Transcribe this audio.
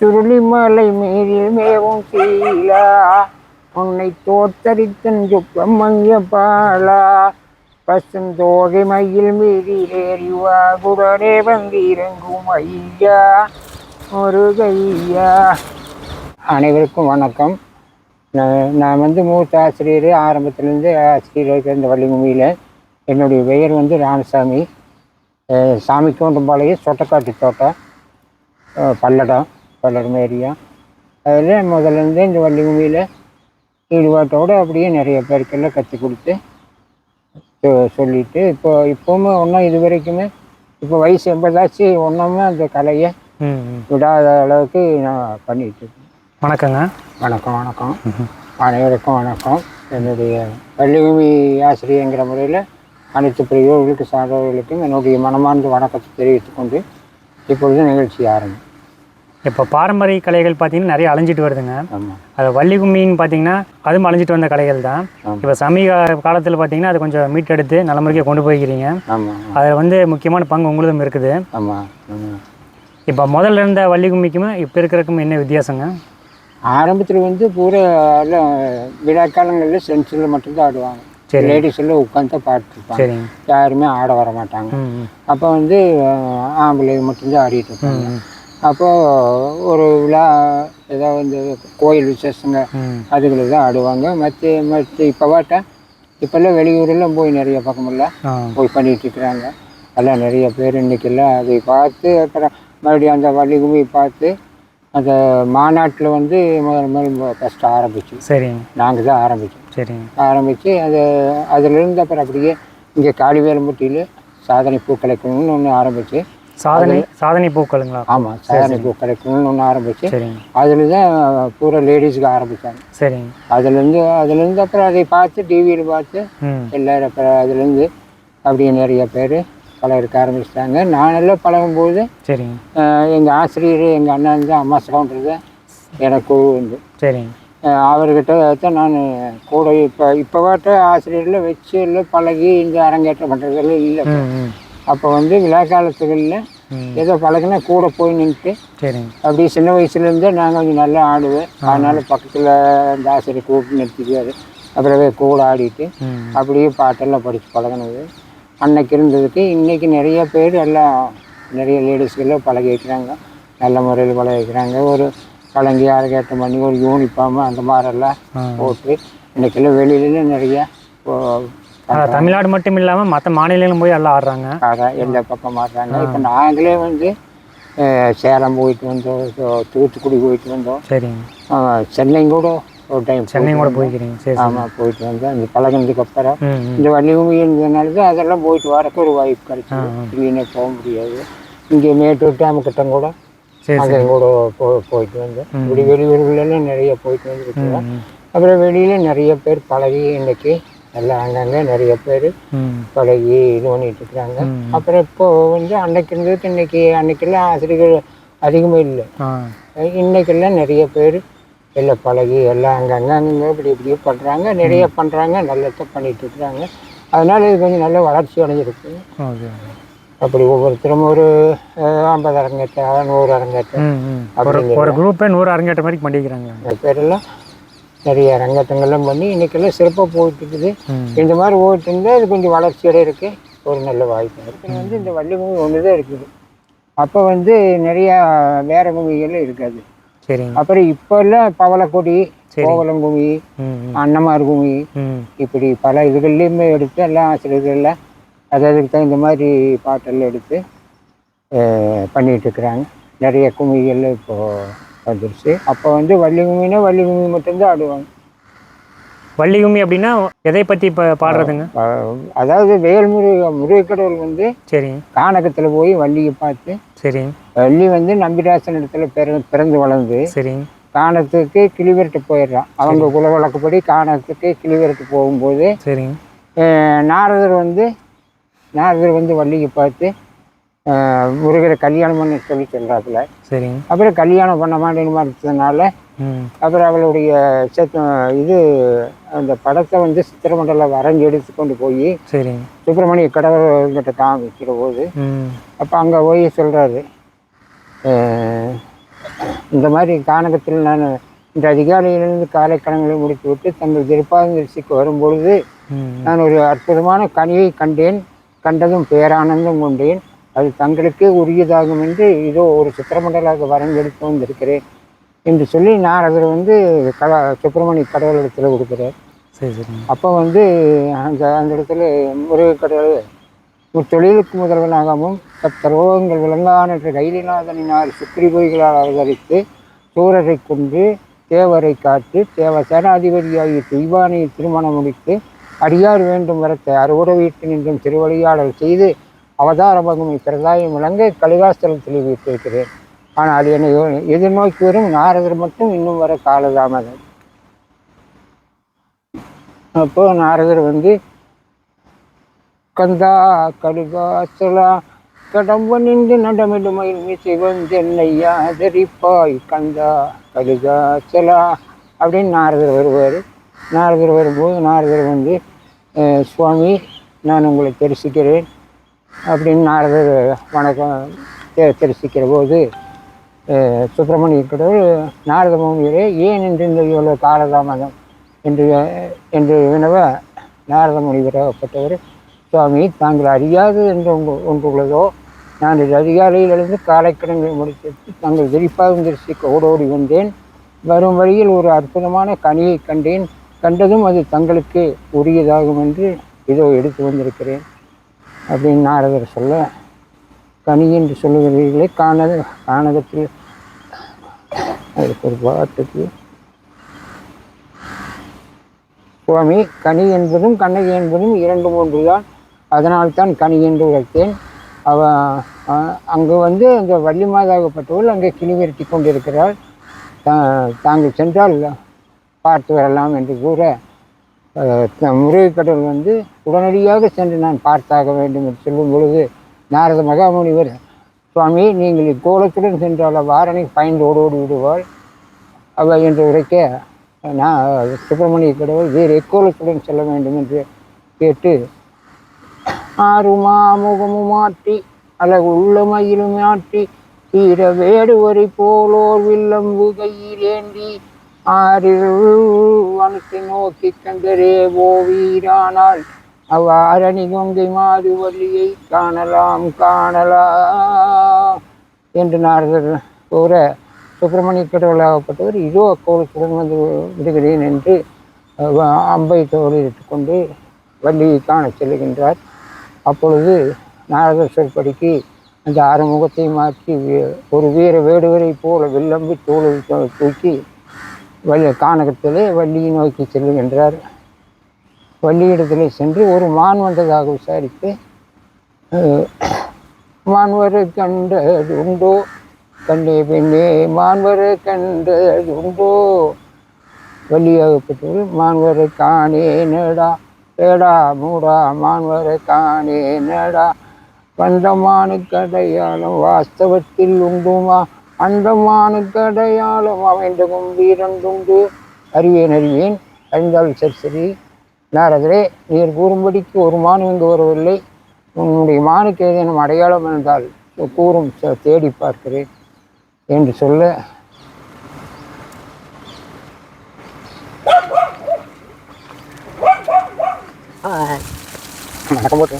சுருளிமலை மேலில் மேவும் சீலா உன்னை தோத்தரித்தன் சுக்கம் மங்கிய பாலா பசுந்தோகை மயில் மீறிலேறிவா குடனே வந்திறங்கும் ஐயா முருகையா. அனைவருக்கும் வணக்கம். நான் நான் வந்து மூத்த ஆசிரியர் ஆரம்பத்துலேருந்து ஆசிரியர் இந்த வள்ளிமுமியில் என்னுடைய பெயர் வந்து ராமசாமி. சாமி தோண்டும்பாளையம் சொட்டக்காட்டு தோட்டம். பல்லடம். பல்லடம் ஏரியா அதில் முதல்லேருந்து இந்த வள்ளிமுமியில் ஈடுபாட்டோடு அப்படியே நிறைய பேருக்கெல்லாம் கற்றுக் கொடுத்து சொல்லிட்டு இப்போ இப்போவும் ஒன்றும் இது வரைக்குமே இப்போ வயசு எண்பதாச்சு ஒன்றுமே அந்த கலையை. விடாத அளவுக்கு நான் பண்ணிட்டு இருக்கேன். வணக்கங்க. வணக்கம் வணக்கம். அனைவருக்கும் வணக்கம். என்னுடைய பள்ளிபூமி ஆசிரியங்கிற முறையில் அனைத்து பெரியவர்களுக்கு சார்ந்தவர்களுக்கும் என்னுடைய மனமார்ந்த வணக்கத்தை தெரிவித்துக் கொண்டு இப்பொழுது நிகழ்ச்சி ஆரம்பம் இப்போ பாரம்பரிய கலைகள் பார்த்தீங்கன்னா நிறைய அழிஞ்சிட்டு வருதுங்க. அது வள்ளி கும்மின்னு பார்த்தீங்கன்னா அதுவும் அழிஞ்சிட்டு வந்த கலைகள் தான். இப்போ சமீப காலத்தில் பார்த்தீங்கன்னா அது கொஞ்சம் மீட்டெடுத்து நல்ல முறைக்கு கொண்டு போய்க்கிறீங்க. அதில் வந்து முக்கியமான பங்கு உங்களுதும் இருக்குது. இப்போ முதல்ல இருந்த வள்ளி கும்மிக்கும் இப்போ இருக்கிறதுக்கும் என்ன வித்தியாசங்க? ஆரம்பத்தில் வந்து பூரா எல்லாம் விழாக்காலங்களில் சென்ஸில் மட்டும்தான் ஆடுவாங்க. சரி. லேடிஸ் எல்லாம் உட்காந்து பாட்டுருப்பாங்க சரிங்க யாருமே ஆட வர மாட்டாங்க. அப்போ வந்து அஹ், ஆம்பளைங்க மட்டும்தான் ஆடிட்டு இருப்பாங்க. அப்போது ஒரு விழா ஏதாவது இந்த கோயில் விசேஷங்க ம். அதுகளை தான் ஆடுவாங்க. மற்ற மற்ற இப்போ பாட்டா இப்போல்லாம் வெளியூரெல்லாம் போய் நிறைய பக்கமெல்லாம் போய் பண்ணிட்டு இருக்கிறாங்க. எல்லாம் நிறைய பேர் இன்னைக்கெல்லாம் அதை பார்த்து அப்புறம் மறுபடியும் அந்த வள்ளி கும்மி பார்த்து அந்த மாநாட்டில் வந்து முதல் முதல் ஃபஸ்ட்டு ஆரம்பிச்சு. சரிங்க. நாங்கள் தான் ஆரம்பித்தோம் சரிங்க. ஆரம்பித்து அது அதிலிருந்து அப்புறம் அப்படியே இங்கே காளிவேலம்பட்டியில் சாதனை பூக்கலைக்கணும்னு ஒன்று ஆரம்பித்து சாதனை சாதனை பூக்களுங்களா? ஆமாம் சாதனை பூக்கலைக்கணும்னு ஒன்று ஆரம்பித்து சரிங்க. அதில் தான் பூரா லேடிஸுக்கு ஆரம்பித்தாங்க சரிங்க. அதுலேருந்து அதுலேருந்து அப்புறம் அதை பார்த்து டிவியில் பார்த்து எல்லாரும் அப்புறம் அதுலேருந்து அப்படியே நிறைய பேர் பழகிறக்க ஆரம்பிச்சிட்டாங்க. நானெல்லாம் பழகும்போது சரிங்க. எங்கள் ஆசிரியர் எங்கள் அண்ணன் தான் அம்மா சகோன்றது எனக்கு வந்து சரிங்க. அஹ் அவர்கிட்ட தான் நான் கூட இப்போ இப்போ பாட்ட ஆசிரியரில் வச்சு எல்லாம் பழகி இந்த அரங்கேற்றம் பண்ணுறதெல்லாம் இல்லை. அப்போ வந்து விழா காலத்துகளில் ஏதோ பழகினா கூட போய் நின்றுட்டு சரிங்க. அப்படியே சின்ன வயசுலேருந்தே நான் கொஞ்சம் நல்லா ஆடுவேன். அதனால பக்கத்தில் இந்த ஆசிரியர் கூப்பிட்டு நிறுத்திக்குவார். அப்புறமே கூட ஆடிட்டு அப்படியே பாட்டெல்லாம் படித்து பழகினது. அன்னைக்கு இருந்ததுக்கு இன்னைக்கு நிறைய பேர் எல்லாம் நிறைய லேடிஸ்கெல்லாம் பழகி வைக்கிறாங்க நல்ல முறையில் பழகி வைக்கிறாங்க ஒரு கலங்கி அரங்கேற்றம் பண்ணி ஒரு யூனிஃபார்ம் அந்த மாதிரிலாம் ஆ. போட்டு இன்னைக்கெல்லாம் வெளியில நிறைய தமிழ்நாடு மட்டும் இல்லாமல் மற்ற மாநிலங்களும் போய் எல்லாம் ஆடுறாங்க. ஆடுறா- எல்லா பக்கம் ஆடுறாங்க. இப்போ நாங்களே வந்து சேலம் போயிட்டு வந்தோம். தூத்துக்குடி போயிட்டு வந்தோம். சரிங்க. சென்னை கூட ஒரு டைம் சென்னை கூட போய்க்கிறீங்க. சரி ஆமாம் போயிட்டு வந்தோம். இந்த பழகினதுக்கு அப்புறம் இந்த வள்ளிபூமி இருந்ததுனால தான் அதெல்லாம் போயிட்டு வரக்கு ஒரு வாய்ப்பு கிடைச்சிது. இல்லைன்னா போக முடியாது. இங்கே மேட்டூர் டேம் கிட்ட கூட அங்கே கூட போ போயிட்டு வந்தேன் இப்படி வெளியூர்களெல்லாம் நிறைய போயிட்டு வந்துருக்குறோம் ம். அப்புறம் வெளியில நிறைய பேர் பழகி இன்னைக்கு எல்லாம் அங்கங்கே நிறைய பேர் பழகி இது பண்ணிட்டு இருக்கிறாங்க. அப்புறம் இப்போ வந்து அன்னைக்கு இருந்ததுக்கு இன்னைக்கு அன்னைக்கெல்லாம் ஆசிரியர்கள் அதிகமாக இல்லை. இன்னைக்கெல்லாம் நிறைய பேர் எல்லாம் பழகி எல்லாம் அங்கங்கே அங்கங்கே இப்படி இப்படியே பண்ணுறாங்க நிறைய பண்ணுறாங்க நல்லதாக பண்ணிட்டு இருக்கிறாங்க அதனால இது கொஞ்சம் நல்ல வளர்ச்சி அடைஞ்சிருக்கு. அப்படி ஒவ்வொருத்தரும் ஒரு ஐம்பது அரங்கேற்ற நூறு அரங்கேற்ற ம் ம். ஒரு குரூப்பே நூறு அரங்கேற்ற மாதிரி பண்ணிக்கிறாங்க. பேரெல்லாம் நிறைய அரங்கேற்றங்கள்லாம் பண்ணி இன்னைக்கெல்லாம் சிறப்பாக போயிட்டு இருக்குது இந்த மாதிரி போயிட்டு இருந்தால் அது கொஞ்சம் வளர்ச்சி அடையிறதுக்கு ஒரு நல்ல வாய்ப்பு இருக்குது வந்து இந்த வள்ளி பூமி ஒன்று தான் இருக்குது. அப்போ வந்து நிறையா வேற பூமிகள் இருக்காது. சரிங்க அப்புறம் இப்போல்லாம் பவளக்கொடி கோவலங்குமி அன்னமார் குமி இப்படி பல இதுகள்லையுமே எடுத்து எல்லாம் ஆசிரியர்கள்லாம் அது அதுக்கு தகுந்த மாதிரி பாட்டெல்லாம் எடுத்து அஹ், பண்ணிட்டு இருக்கிறாங்க நிறைய குமிகள் இப்போ வந்துருச்சு. அப்போ வந்து வள்ளி குமினா வள்ளி மட்டும்தான் ஆடுவாங்க. வள்ளி கும்மி அப்படின்னா எதை பற்றி இப்போ பாடுறதுங்க? அதாவது வேல்முருக முருகக்கடவுள் வந்து சரிங்க கானகத்தில் போய் வள்ளியை பார்த்து சரிங்க வள்ளி வந்து நம்பிராசன் இடத்துல பிற பிறந்து வளர்ந்து சரிங்க கானத்துக்கு கிளிவரட்டு போயிடுறான். அவங்க குல வழக்கப்படி கானத்துக்கு கிளிவரட்டு போகும்போது அஹ் நாரதர் வந்து நாரதர் வந்து வள்ளியை பார்த்து முருகரை கல்யாணம் பண்ண சொல்லி சொல்கிறாப்புல சரிங்க. அப்புறம் கல்யாணம் பண்ண மாட்டேன்னு மறுத்ததுனால ம். அப்புறம் அவளுடைய இது அந்த படத்தை வந்து சித்திரமண்டலம் வரைஞ்சி எடுத்து கொண்டு போய் சரிங்க. சுப்பிரமணிய கடவுள்கிட்ட காமிக்கிற போது அப்போ அங்கே போய் சொல்கிறாரு இந்த மாதிரி கானகத்தில் நான் இந்த அதிகாலையிலிருந்து காலை கடன்களை முடித்துவிட்டு தங்கள் திருப்பாதரிசிக்கு வரும்பொழுது நான் ஒரு அற்புதமான கனியை கண்டேன் கண்டதும் பேரானந்தம் கொண்டேன். அது தங்களுக்கே உரியதாகும் என்று இதோ ஒரு சித்திரமண்டலாக வரைந்தெடுத்து வந்திருக்கிறேன் என்று சொல்லி நாரதர் வந்து கலா சுப்பிரமணிய கடவுள் இடத்துல கொடுக்குறார் சரி சரிங்க அப்போ வந்து அந்த அந்த இடத்துல முருகக்கடவுள் தொழிலுக்கு முதல்வனாகவும் தரோகங்கள் விளங்கான கைலிநாதனினால் சுக்ரி பொய்களால் அவதரித்து சூரரை கொண்டு தேவரை காத்து தேவ சேனாதிபதியாகிய தெய்வானை திருமணம் முடித்து அடியார் வேண்டும் வரத்தை அறுவடை வீட்டு நின்றும் திருவழியாடல் செய்து அவதார பகுமை பிரதாயம் விளங்க கலிகாஸ்தலத்தில் வைத்திருக்கிறேன். ஆனால் என்னை எதிர்நோக்கி வரும் நாரதர் மட்டும் இன்னும் வர காலதாமதம். அப்போ நாரதர் வந்து கந்தா கலிகாசலா கடம்ப நின்று நடமிடுமையில் மீசை வந்தென்னையா தரிப்பாய் கந்தா கலிகாசலா அப்படின்னு நாரதர் வருவார். நாரதர் வரும்போது நாரதர் வந்து சுவாமி நான் உங்களை தரிசிக்கிறேன். அப்படின்னு நாரதர் வணக்கம் தெ- தரிசிக்கிற போது சுப்பிரமணிய கடவுள் நாரத மௌனியரே ஏன் என்று இந்த இவ்வளோ காலதாமதம்? என்று என்று வினவ நாரத முனிவராகப்பட்டவர் சுவாமி தாங்கள் அறியாது என்று ஒன்று உள்ளதோ நான் இது அதிகாலையிலிருந்து காலைக்கிழமை முடித்துவிட்டு தங்கள் விரிப்பாக தரிசிக்க ஓடோடி வந்தேன். வரும் வழியில் ஒரு அற்புதமான கனியை கண்டேன். கண்டதும் அது தங்களுக்கு உரியதாகும் என்று இதோ எடுத்து வந்திருக்கிறேன். அப்படின்னு நாரதர் சொல்ல கனி என்று சொல்லுகிறீர்களே காணது காணகத்தில் அதுக்கு ஒரு பாட்டுக்கு சுவாமி கனி என்பதும் கண்ணகி என்பதும் இரண்டு மூன்று தான் அதனால்தான் கனி என்று வைத்தேன் அவ அங்கு வந்து அந்த வள்ளி மாதாகப்பட்டவள் அங்கே கிளி விரட்டி கொண்டிருக்கிறாள் தாங்கள் சென்றால் பார்த்து வரலாம் என்று கூற முருகைக்கடல் வந்து உடனடியாக சென்று நான் பார்த்தாக வேண்டும் என்று சொல்லும் பொழுது நாரத மகாமுனிவர் சுவாமி நீங்கள் இக்கோலத்துடன் சென்றால் வாரணை பயந்து ஓடோடி விடுவாள். அவள் என்று உரைக்க நான் சுப்பிரமணிய கடவுள் வேறு எக்கோலத்துடன் செல்ல வேண்டும் என்று கேட்டு ஆறுமா முகமும் மாற்றி அழகு உள்ளமையிலும் மாற்றி தீர வேடுவரை போலோர் வில்லம்பு கையிலேந்தி ஏந்தி வனத்தை நோக்கி கண்டரே ஓ வீரானால் அரணி கொங்கை வள்ளியை காணலாம் காணலாம் என்று நாரதர் கூற சுப்பிரமணிய கடவுளாகப்பட்டவர் இதோ அக்கோலத்துடன் வந்து விடுகிறேன் என்று அம்பை தோறிட்டு கொண்டு வள்ளியை காண செல்கின்றார் அப்பொழுது நாரதர் சொற்படிக்கு அந்த அறுமுகத்தை மாற்றி ஒரு வீர வேடுவரை போல வில்லம்பி தோளில் தூக்கி வள்ளி கானகத்திலே வள்ளியை நோக்கி செல்லுகின்றார் வள்ளியிடத்திலே சென்று ஒரு மான் வந்ததாக விசாரித்து மான்வரை கண்டது உண்டோ? கண்டே பெண்ணே மான்வரை கண்டது உண்டோ? வள்ளியாகப்பட்டவர் மான்வரை காணே நேடா ஏடா மூடா மான்வரை காணே நேடா பந்தமானுக்கு அடையாளம் வாஸ்தவத்தில் உண்டுமா? அந்தமானுக்கு அடையாளம் அமைந்தகும் வீரண்டுண்டு அறிவேன் அறிவேன். அறிந்தால் சரி சரி. நாரதரே நீர் கூறும்படிக்கு ஒரு மான் இங்கு வரவில்லை. உன்னுடைய மானுக்கு ஏதேனும் அடையாளம் இருந்தால் கூறும் ச- தேடி பார்க்கிறேன் என்று சொல்ல. வணக்கம் போட்டு.